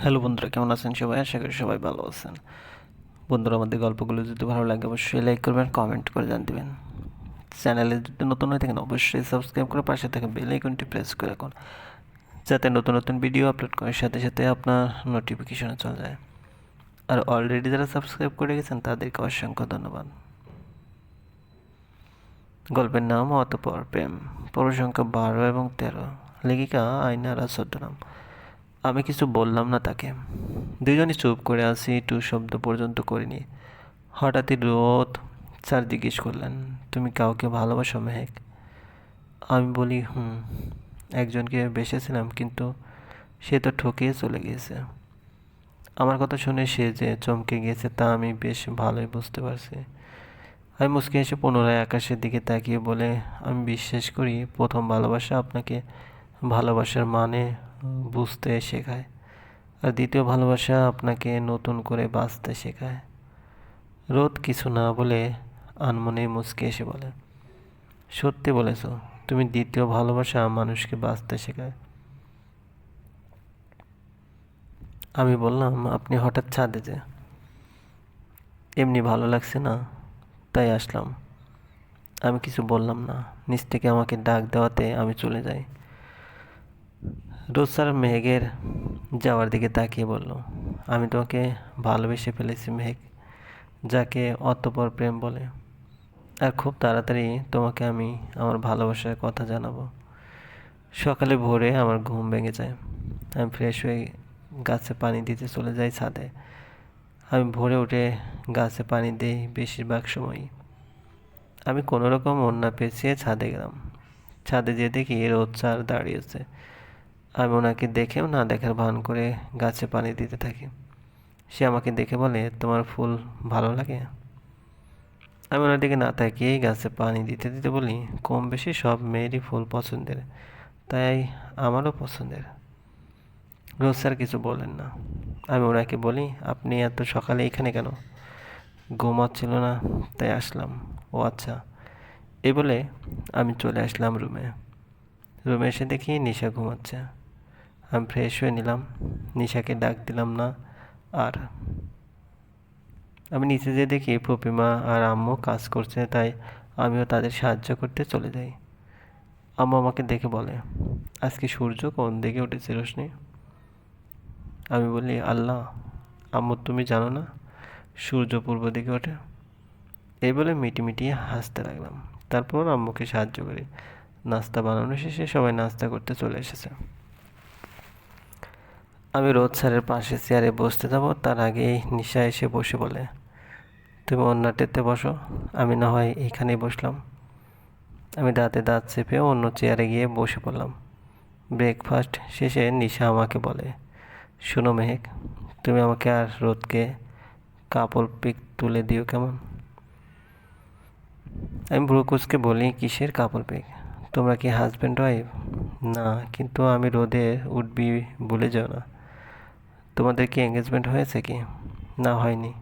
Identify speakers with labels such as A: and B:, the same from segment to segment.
A: Hello বন্ধুরা, কেমন আছেন সবাই? আশা করি সবাই ভালো আছেন। বন্ধুরা, আমাদের গল্পগুলো যদি ভালো লাগে, অবশ্যই লাইক করবেন কমেন্ট করে জান দিবেন। চ্যানেলে যদি নতুন হয়ে থাকেন, অবশ্যই সাবস্ক্রাইব করে পাশে থাকা বেল আইকনটি প্রেস করে রাখুন। যাতে নতুন নতুন ভিডিও আপলোড করার সাথে সাথে আপনার নোটিফিকেশনে চলে যায়। আর অলরেডি যারা সাবস্ক্রাইব করে গেছেন, তাদেরকে অসংখ্য ধন্যবাদ। গল্পের নাম অতপর প্রেম। পর্ব সংখ্যা বারো এবং তেরো। লেখিকা আইনারা ছদ্মনাম। আমি কিছু বললাম না তাকে। দুজনই চুপ করে আছি টু শব্দ পর্যন্ত করিনি। হঠাৎই রোদ স্যার জিজ্ঞেস করলেন, তুমি কাউকে ভালোবাসো মেহেক? আমি বলি, হুম, একজনকে বেসেছিলাম, কিন্তু সে তো ঠকিয়ে চলে গিয়েছে। আমার কথা শুনে সে যে চমকে গিয়েছে তা আমি বেশ ভালোই বুঝতে পারছি। আমি মুসকে এসে পুনরায় আকাশের দিকে তাকিয়ে বলে, আমি বিশ্বাস করি প্রথম ভালোবাসা আপনাকে ভালোবাসার মানে বুঝতে শেখায়। আর দ্বিতীয় ভালোবাসা আপনাকে নতুন করে বাঁচতে শেখায়। রোদ কিছু না বলে আনমনে মুচকে এসে বলে, সত্যি বলেছ, তুমি দ্বিতীয় ভালোবাসা মানুষকে বাঁচতে শেখায়। আমি বললাম, আপনি হঠাৎ ছাদে যে, এমনি ভালো লাগছে না, তাই আসলাম। আমি কিছু বললাম না। নিচ থেকে আমাকে ডাক দেওয়াতে আমি চলে যাই। রোজ স্যার মেঘের যাওয়ার দিকে তাকিয়ে বলল, আমি তোমাকে ভালোবেসে ফেলেছি, মেঘ, যাকে অতপর প্রেম বলে। আর খুব তাড়াতাড়ি তোমাকে আমি আমার ভালোবাসার কথা জানাব। সকালে ভোরে আমার ঘুম ভেঙে যায়। আমি ফ্রেশ হয়ে গাছে পানি দিতে চলে যাই ছাদে। আমি ভোরে উঠে গাছে পানি দিই বেশিরভাগ সময়ই। আমি কোনো রকম অন্যা পেঁচিয়ে ছাদে গেলাম। ছাদে যেয়ে দেখি রোদ চার দাঁড়িয়েছে। আমি ওনাকে দেখেও না দেখার ভান করে গাছে পানি দিতে থাকি। সে আমাকে দেখে বলে, তোমার ফুল ভালো লাগে? আমি ওনার দিকে না তাকিয়েই গাছে পানি দিতে দিতে বলি, কম বেশি সব মেয়েরই ফুল পছন্দের, তাই আমারও পছন্দের। রোজ স্যার কিছু বলেন না। আমি ওনাকে বলি, আপনি এত সকালে এখানে কেন? ঘুমাচ্ছিল না, তাই আসলাম। ও আচ্ছা। এ বলে আমি চলে আসলাম রুমে। রুমে এসে দেখি নিশা ঘুমাচ্ছে। আমি ফ্রেশ হয়ে নিলাম। নিশাকে ডাক দিলাম না। আর আমি নিচে যেয়ে দেখি প্রপিমা আর আম্মু কাজ করছে, তাই আমিও তাদের সাহায্য করতে চলে যাই। আম্মু আমাকে দেখে বলে, আজকে সূর্য কোন দিকে উঠেছে রোশনি? আমি বলি, আল্লাহ, আম্মু তুমি জানো না? সূর্য পূর্ব দিকে ওঠে। এই বলে মিটি মিটিয়ে হাসতে লাগলাম। তারপর আম্মুকে সাহায্য করি। নাস্তা বানানো শেষে সবাই নাস্তা করতে চলে এসেছে। আমি রোদ স্যারের পাশে চেয়ারে বসতে যাব, তার আগেই নিশা এসে বসে বলে, তুমি অন্যটিতে বসো, আমি না হয় এইখানেই বসলাম। আমি দাঁতে দাঁত চেপে অন্য চেয়ারে গিয়ে বসে পড়লাম। ব্রেকফাস্ট শেষে নিশা আমাকে বলে, শোনো মেহেক, তুমি আমাকে আর রোদকে কাপড় পিক তুলে দিও কেমন? আমি ব্রুকুচকে বলি, কিসের কাপড় পিক? তোমরা কি হাজব্যান্ড ওয়াইফ না, কিন্তু আমি রোদে উঠবি বলে যাও না। তোমাদের কি এঙ্গেজমেন্ট হয়েছে কি? না, হয়নি।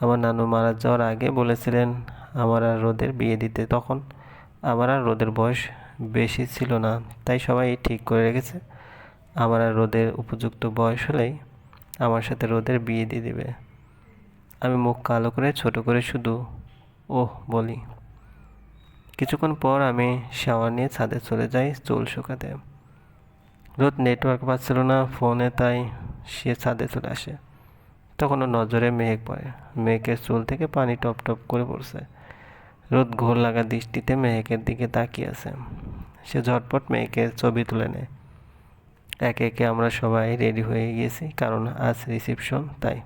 A: আমার নানু মারা যাওয়ার আগে বলেছিলেন আমার আর রোদের বিয়ে দিতে। তখন আমার আর রোদের বয়স বেশি ছিল না, তাই সবাই ঠিক করে রেখেছে। আমার আর রোদের উপযুক্ত বয়স হলেই আমার সাথে রোদের বিয়ে দিয়ে দেবে। আমি মুখ কালো করে, ছোট করে শুধু ওহ বলি। কিছুক্ষণ পর আমি শাওয়ার নিয়ে ছাদে চলে যাই চুল শুকাতে। রোদ নেটওয়ার্ক পাচ্ছিল না ফোনে তাই সে ছাদে চলে আসে। তখনও নজরে মেঘ পড়ে। মেঘের চুল থেকে পানি টপ টপ করে পড়ছে। রোদ ঘোর লাগা দৃষ্টিতে মেহেকের দিকে তাকিয়ে আছে। সে ঝটপট মেয়েকে ছবি তুলে নেয়। একে একে আমরা সবাই রেডি হয়ে গিয়েছি কারণ আজ রিসেপশন, তাই।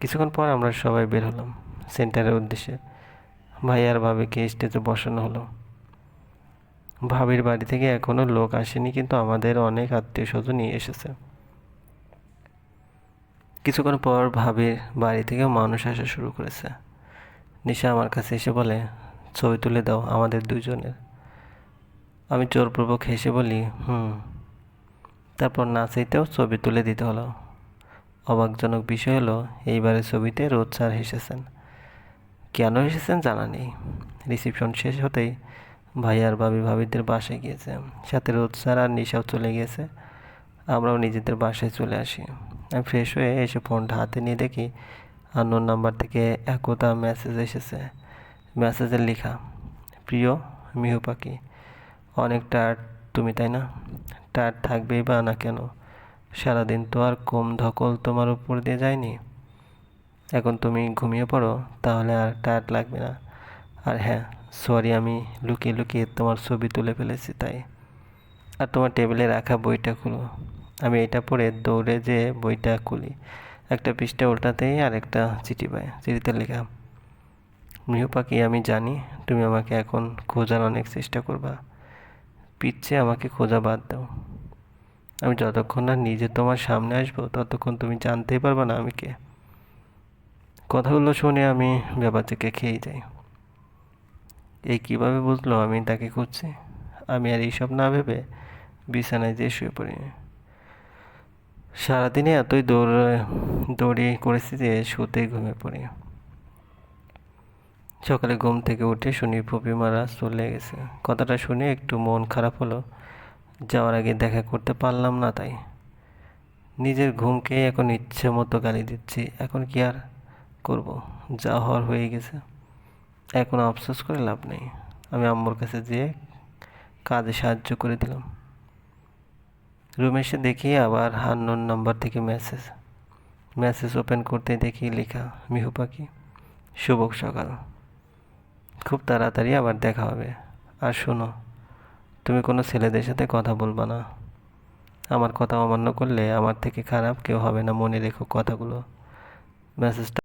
A: কিছুক্ষণ পর আমরা সবাই বের হলাম সেন্টারের উদ্দেশ্যে। ভাই আর ভাবিকে স্টেজে বসানো হলো। ভাবির বাড়ি থেকে এখনও লোক আসেনি, কিন্তু আমাদের অনেক আত্মীয় স্বজনই এসেছে। কিছুক্ষণ পর ভাবির বাড়ি থেকেও মানুষ আসা শুরু করেছে। নিশা আমার কাছে এসে বলে, ছবি তুলে দাও আমাদের দুজনের। আমি জোরপূর্বক হেসে বলি, হুম। তারপর নাচাইতেও ছবি তুলে দিতে হলো। অবাকজনক বিষয় হলো, এইবারের ছবিতে রোদ স্যার হেসেছেন। কেন এসেছেন জানা নেই। রিসিপশন শেষ হতেই ভাই আর ভাবি ভাবিদের বাসায় গিয়েছে। সাথে রোদ স্যার আর নিশাও চলে গিয়েছে। আমরাও নিজেদের বাসায় চলে আসি। ফ্রেশ হয়ে এসে ফোনটা হাতে নিয়ে দেখি আননোন নাম্বার থেকে একতা মেসেজ এসেছে। মেসেজে লেখা, প্রিয় মিহু পাখি, অনেক টায়ার্ড তুমি, তাই না? টায়ার্ড থাকবেই বা না কেন? সারাদিন তো আর কম ধকল তোমার উপর দিয়ে যায়নি। এখন তুমি ঘুমিয়ে পড়ো, তাহলে আর টায়ার্ড লাগবে না। আর হ্যাঁ সরি আমি লুকিয়ে লুকিয়ে তোমার ছবি তুলে ফেলেছি, তাই। আর তোমার টেবিলে রাখা বইটা খুলো। আমি এটা পড়ে দৌড়ে যে বইটা খুলি, একটা পৃষ্ঠা উল্টাতেই আর একটা চিঠি পাই। চিঠিতে লেখা, মৃহ পাখি, আমি জানি তুমি আমাকে এখন খোঁজার অনেক চেষ্টা করবা। পিচ্ছে আমাকে খোঁজা বাদ দাও। আমি যতক্ষণ না নিজে তোমার সামনে আসব, ততক্ষণ তুমি জানতেই পারবে না আমি কে। কথাগুলো শুনে আমি ব্যাপার থেকে খেয়ে যাই। এই কীভাবে বুঝলো আমি তাকে খুঁজছি? আমি আর এইসব না ভেবে বিছানায় যেয়ে শুয়ে পড়ি। সারাদিনে এতই দৌড় দৌড়ি করেছি যে শুতেই ঘুমিয়ে পড়ি। সকালে ঘুম থেকে উঠে শুনি পপি মারা চলে গেছে। কথাটা শুনে একটু মন খারাপ হলো। যাওয়ার আগে দেখা করতে পারলাম না তাই। নিজের ঘুমকে এখন ইচ্ছে মতো গালি দিচ্ছি। এখন কি আর করব? যা হওয়ার হয়ে গেছে। এখন আফসোস করে লাভ নেই। আমি আম্মুর কাছে যেয়ে কাজে সাহায্য করে দিলাম। রুমে এসে দেখি আবার হান্নন নাম্বার থেকে মেসেজ মেসেজ ওপেন করতে দেখি লেখা, মিহু পাখি, শুভ সকাল। খুব তাড়াতাড়ি আবার দেখা হবে। আর শোনো, তুমি কোনো ছেলেদের সাথে কথা বলবা না। আমার কথা অমান্য করলে আমার থেকে খারাপ কেউ হবে না, মনে রেখো কথাগুলো। মেসেজটা